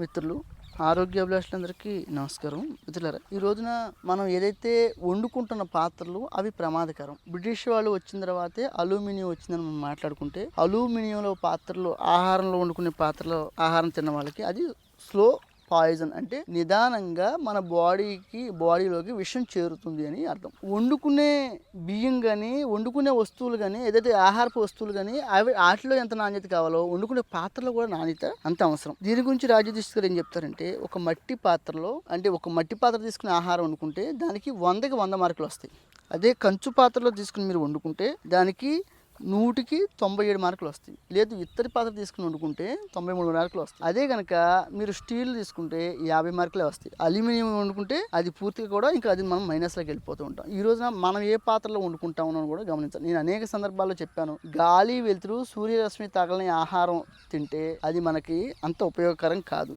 మిత్రులు ఆరోగ్య అభిలాషులందరికీ నమస్కారం. మిత్రులారా ఈ రోజున మనం ఏదైతే వండుకుంటున్న పాత్రలు అవి ప్రమాదకరం. బ్రిటిష్ వాళ్ళు వచ్చిన తర్వాతే అల్యూమినియం వచ్చిందని మనం మాట్లాడుకుంటే అల్యూమినియంలో పాత్రలు ఆహారంలో వండుకునే పాత్రలో ఆహారం తిన్న వాళ్ళకి అది స్లో పాయిజన్ అంటే నిదానంగా మన బాడీకి బాడీలోకి విషం చేరుతుంది అని అర్థం. వండుకునే బియ్యం కానీ వండుకునే వస్తువులు కానీ ఏదైతే ఆహారపు వస్తువులు కానీ అవి వాటిలో ఎంత నాణ్యత కావాలో వండుకునే పాత్రలో కూడా నాణ్యత అంత అవసరం. దీని గురించి రాజదీష్ గారు ఏం చెప్తారంటే ఒక మట్టి పాత్రలో అంటే ఒక మట్టి పాత్ర తీసుకునే ఆహారం వండుకుంటే దానికి వందకి వంద మార్కులు వస్తాయి. అదే కంచు పాత్రలో తీసుకుని మీరు వండుకుంటే దానికి నూటికి తొంభై ఏడు మార్కులు వస్తాయి. లేదు ఇత్తడి పాత్ర తీసుకుని వండుకుంటే తొంభై మూడు మార్కులు వస్తాయి. అదే కనుక మీరు స్టీల్ తీసుకుంటే యాభై మార్కులే వస్తాయి. అల్యూమినియం వండుకుంటే అది పూర్తిగా కూడా ఇంకా అది మనం మైనస్లోకి వెళ్ళిపోతూ ఉంటాం. ఈ రోజున మనం ఏ పాత్రలో వండుకుంటామో అని కూడా గమనించాలి. నేను అనేక సందర్భాల్లో చెప్పాను. గాలి వెలుతురు సూర్యరశ్మి తగలని ఆహారం తింటే అది మనకి అంత ఉపయోగకరం కాదు.